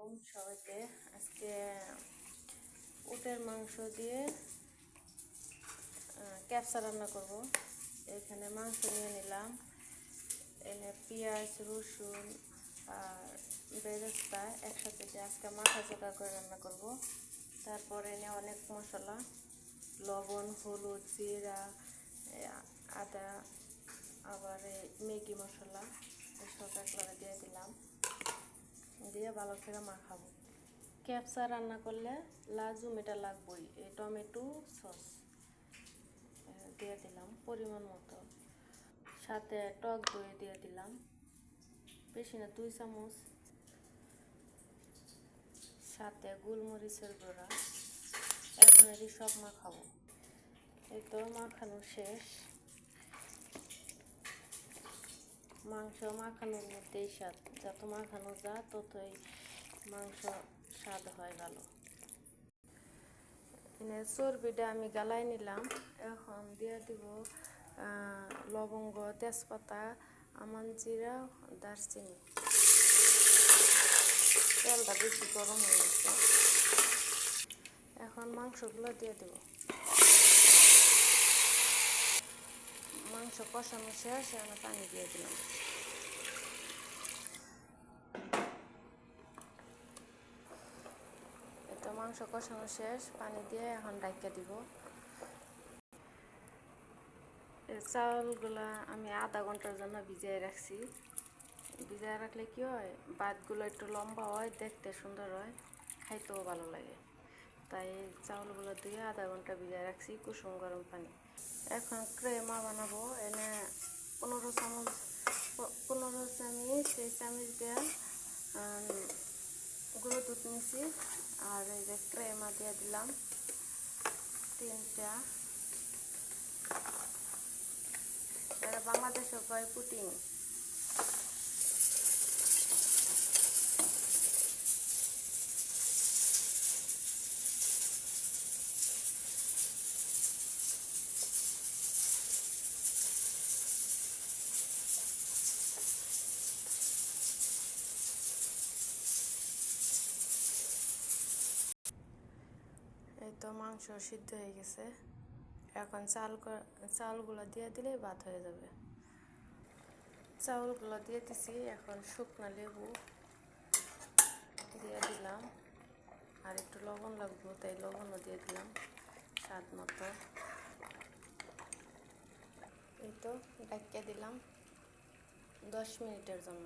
আলাইকুম সবাইকে। আজকে উটের মাংস দিয়ে ক্যাপসা রান্না করব। এখানে মাংস নিয়ে নিলাম। এনে পেঁয়াজ, রসুন আর বেরেস্তা একসাথে দিয়ে আজকে মাথা চোকা করে রান্না করব। তারপরে এনে অনেক মশলা, লবণ, হলুদ, জিরা আদা, আবার ম্যাগি মশলা, এসব একবারে দিয়ে দিলাম। দিয়ে ভালো করে মাখাবো। ক্যাপসা রান্না করলে লাজুম এটা লাগবই, এই টমেটো সস দিয়ে দিলাম পরিমাণ মতো। সাথে টক দই দিয়ে দিলাম, বেশি না, দুই চামচ। সাথে গোলমরিচের গুঁড়া এখন এটি সব মাখাবো। এই তো মাখানো শেষ। মাংস মাখানোর মধ্যেই স্বাদ। যত মাখানো যা, ততই মাংস স্বাদ হয় ভালো। চর্বিটা আমি গালাই নিলাম। এখন দিয়ে দিব লবঙ্গ, তেজপাতা, আমান জিরা, দারচিনি। তেলটা বেশি গরম হয়ে গেছে। এখন মাংসগুলো দিয়ে দেব। মাংস কষানো শেষ আমি পানি দিয়ে দিলাম। এটা মাংস কষানো শেষ, পানি দিয়ে এখন ডাইকা দিব। চাউলগুলা আমি আধা ঘণ্টার জন্য ভিজিয়ে রাখছি। ভিজিয়ে রাখলে কি হয়? ভাতগুলো একটু লম্বা হয়, দেখতে সুন্দর হয়, খাইতেও ভালো লাগে। তাই চাউলগুলো দিয়ে আধা ঘণ্টা ভিজিয়ে রাখছি কুসুম গরম পানি। এখন ক্রেমা বানাবো। এনে পনেরো চামচ পনেরো চামচ, সেই চামচ দিয়ে গুঁড়ো দুধ নিছি। আর এই যে ক্রেমা দিয়ে দিলাম তিনটা। এটা বাংলাদেশে কয় পুটিং এই তো মাংস সিদ্ধ হয়ে গেছে। এখন চাল চালগুলো দিয়ে দিলেই ভাত হয়ে যাবে। চাউলগুলো দিয়ে দিছি, এখন শুকনো লেবু দিয়ে দিলাম। আর একটু লবণ লাগবো, তাই লবণও দিয়ে দিলাম স্বাদ মতো। এই তো ডাকিয়ে দিলাম দশ মিনিটের জন্য।